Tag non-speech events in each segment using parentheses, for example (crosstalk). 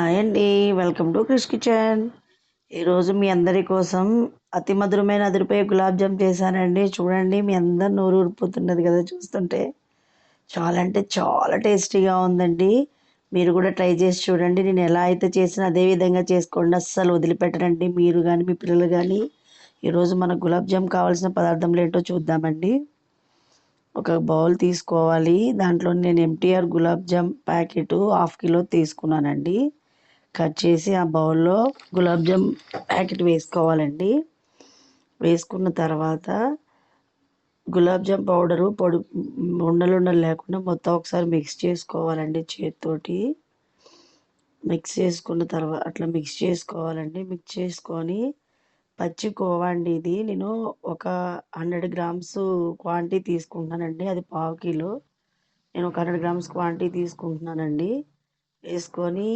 Hi అండి. Welcome to Krish kitchen. ఈరోజు మీ అందరి కోసం అతి మధురమైన అదిరిపోయే గులాబ్ జామ్ చేశానండి. చూడండి మీ అందరు నోరు ఊరిపోతున్నది కదా చూస్తుంటే. చాలా అంటే చాలా టేస్టీగా ఉందండి. మీరు కూడా ట్రై చేసి చూడండి. నేను ఎలా అయితే చేసినా అదే విధంగా చేసుకోండి. అస్సలు వదిలిపెట్టరండి మీరు కానీ మీ పిల్లలు కానీ ఈరోజు మన గులాబ్ జామ్ కావాల్సిన పదార్థంలు ఏంటో చూద్దామండి. ఒక బౌల్ తీసుకోవాలి. దాంట్లో నేను MTR gulab jam packet half kilo తీసుకున్నానండి. కట్ చేసి ఆ బౌల్లో గులాబ్ జామ్ ప్యాకెట్ వేసుకోవాలండి. వేసుకున్న తర్వాత గులాబ్ జామ్ పౌడరు పొడి ఉండలు ఉండలు లేకుండా మొత్తం ఒకసారి మిక్స్ చేసుకోవాలండి చేతితోటి. మిక్స్ చేసుకున్న తర్వాత అట్లా మిక్స్ చేసుకోవాలండి. మిక్స్ చేసుకొని పచ్చి కోవా అండి ఇది. నేను ఒక హండ్రెడ్ గ్రామ్స్ క్వాంటిటీ తీసుకుంటున్నానండి. అది పావు కిలో. నేను ఒక హండ్రెడ్ గ్రామ్స్ క్వాంటిటీ తీసుకుంటున్నానండి. వేసుకొని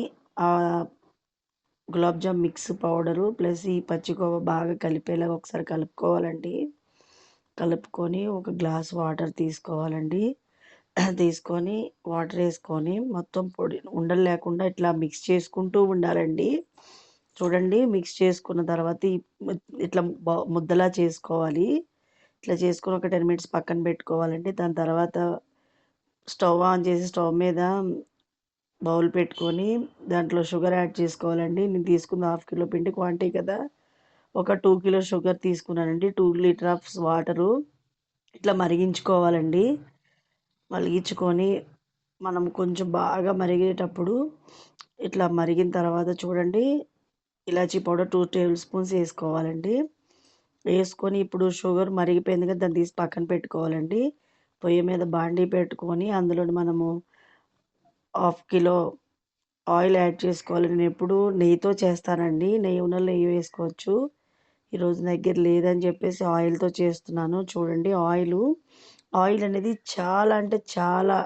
gulab jam mix powder plus ఈ పచ్చికోవ బాగా కలిపేలాగా ఒకసారి కలుపుకోవాలండి. కలుపుకొని ఒక గ్లాస్ వాటర్ తీసుకోవాలండి. (clears throat) తీసుకొని వాటర్ వేసుకొని మొత్తం పొడి ఉండలు లేకుండా ఇట్లా మిక్స్ చేసుకుంటూ ఉండాలండి. చూడండి మిక్స్ చేసుకున్న తర్వాత ఇట్లా ముద్దలా చేసుకోవాలి. ఇట్లా చేసుకుని ఒక టెన్ మినిట్స్ పక్కన పెట్టుకోవాలండి. దాని తర్వాత స్టవ్ ఆన్ చేసి స్టవ్ మీద బౌల్ పెట్టుకొని దాంట్లో షుగర్ యాడ్ చేసుకోవాలండి. నేను తీసుకున్న హాఫ్ కిలో పిండి క్వాంటిటీ కదా ఒక టూ కిలో షుగర్ తీసుకున్నానండి. టూ లీటర్ ఆఫ్ వాటరు ఇట్లా మరిగించుకోవాలండి. మరిగించుకొని మనం కొంచెం బాగా మరిగేటప్పుడు ఇట్లా మరిగిన తర్వాత చూడండి ఇలాచీ పౌడర్ టూ టేబుల్ స్పూన్స్ వేసుకోవాలండి. వేసుకొని ఇప్పుడు షుగర్ మరిగిపోయింది కదా దాన్ని తీసి పక్కన పెట్టుకోవాలండి. పొయ్యి మీద బాండీ పెట్టుకొని అందులో మనము హాఫ్ కిలో ఆయిల్ యాడ్ చేసుకోవాలి. నేను ఎప్పుడు నెయ్యితో చేస్తానండి. నెయ్యి ఉన్న నెయ్యి వేసుకోవచ్చు. ఈరోజు దగ్గర లేదని చెప్పేసి ఆయిల్తో చేస్తున్నాను. చూడండి ఆయిల్. ఆయిల్ అనేది చాలా అంటే చాలా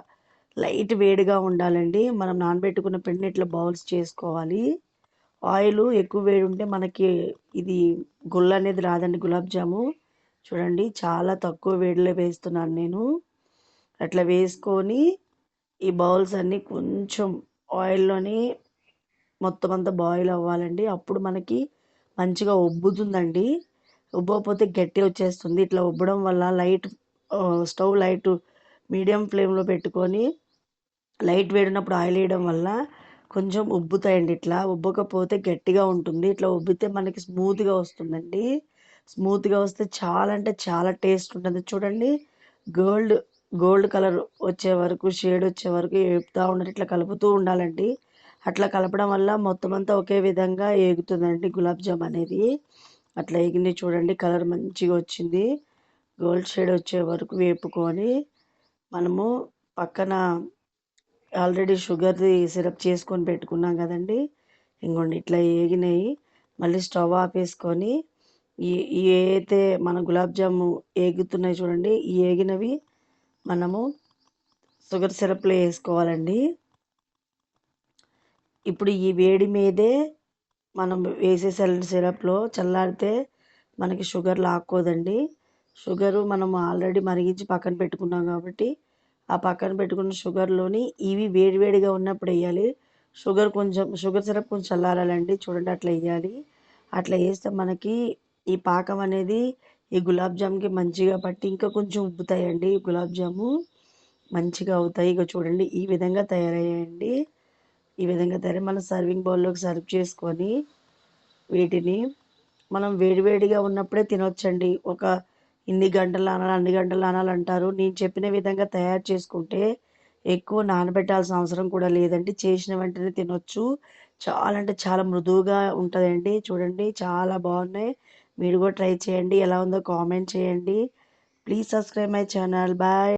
లైట్ వేడిగా ఉండాలండి. మనం నానబెట్టుకున్న పిండిని ఇట్లా బౌల్స్ చేసుకోవాలి. ఆయిల్ ఎక్కువ వేడి ఉంటే మనకి ఇది గుల్ల అనేది రాదండి గులాబ్ జాము. చూడండి చాలా తక్కువ వేడిలో వేస్తున్నాను నేను. అట్లా వేసుకొని ఈ బౌల్స్ అన్నీ కొంచెం ఆయిల్లోని మొత్తం అంతా బాయిల్ అవ్వాలండి. అప్పుడు మనకి మంచిగా ఉబ్బుతుందండి. ఉబ్బకపోతే గట్టి వచ్చేస్తుంది. ఇట్లా ఉబ్బడం వల్ల లైట్ స్టవ్ లైట్ మీడియం ఫ్లేమ్లో పెట్టుకొని లైట్ వేడినప్పుడు ఆయిల్ వేయడం వల్ల కొంచెం ఉబ్బుతాయండి ఇట్లా. ఉబ్బకపోతే గట్టిగా ఉంటుంది. ఇట్లా ఉబ్బితే మనకి స్మూత్గా వస్తుందండి. స్మూత్గా వస్తే చాలా అంటే చాలా టేస్ట్ ఉంటుంది. చూడండి గోల్డ్ గోల్డ్ కలర్ వచ్చే వరకు షేడ్ వచ్చే వరకు ఏపుతూ ఉండాలి ఇట్లా కలుపుతూ ఉండాలండి. అట్లా కలపడం వల్ల మొత్తం అంతా ఒకే విధంగా ఏగుతుందండి గులాబ్ జామ్ అనేది. అట్లా ఎగింది చూడండి కలర్ మంచిగా వచ్చింది. గోల్డ్ షేడ్ వచ్చే వరకు వేపుకొని మనము పక్కన ఆల్రెడీ షుగర్ది సిరప్ చేసుకొని పెట్టుకున్నాం కదండి. ఇంకోండి ఇట్లా ఏగినాయి. మళ్ళీ స్టవ్ ఆపేసుకొని ఈ ఏదైతే మన గులాబ్ జాము ఏగుతున్నాయి చూడండి ఈ ఏగినవి మనము షుగర్ సిరప్లో వేసుకోవాలండి. ఇప్పుడు ఈ వేడి మీదే మనం వేసే సిరప్లో చల్లారితే మనకి షుగర్ లాక్కోదండి. షుగరు మనం ఆల్రెడీ మరిగించి పక్కన పెట్టుకున్నాం కాబట్టి ఆ పక్కన పెట్టుకున్న షుగర్లోని ఇవి వేడివేడిగా ఉన్నప్పుడు వేయాలి. షుగర్ కొంచెం షుగర్ సిరప్ కొంచెం చల్లారాలండి. చూడండి అట్లా వేయాలి. అట్లా వేస్తే మనకి ఈ పాకం అనేది ఈ గులాబ్ జామ్కి మంచిగా పట్టి ఇంకా కొంచెం ఉబ్బుతాయండి. గులాబ్ జాము మంచిగా అవుతాయి. ఇక చూడండి ఈ విధంగా తయారయ్యాయండి. ఈ విధంగా తయారై మనం సర్వింగ్ బౌల్లోకి సర్వ్ చేసుకొని వీటిని మనం వేడివేడిగా ఉన్నప్పుడే తినొచ్చండి. ఒక ఇన్ని గంటలు అనాలి అన్ని గంటలు అనాలి అంటారు. నేను చెప్పిన విధంగా తయారు చేసుకుంటే ఎక్కువ నానబెట్టాల్సిన అవసరం కూడా లేదండి. చేసిన వెంటనే తినొచ్చు. చాలా అంటే చాలా మృదువుగా ఉంటుందండి. చూడండి చాలా బాగున్నాయి. మీరు కూడా ట్రై చేయండి. ఎలా ఉందో కామెంట్ చేయండి. Please subscribe my channel bye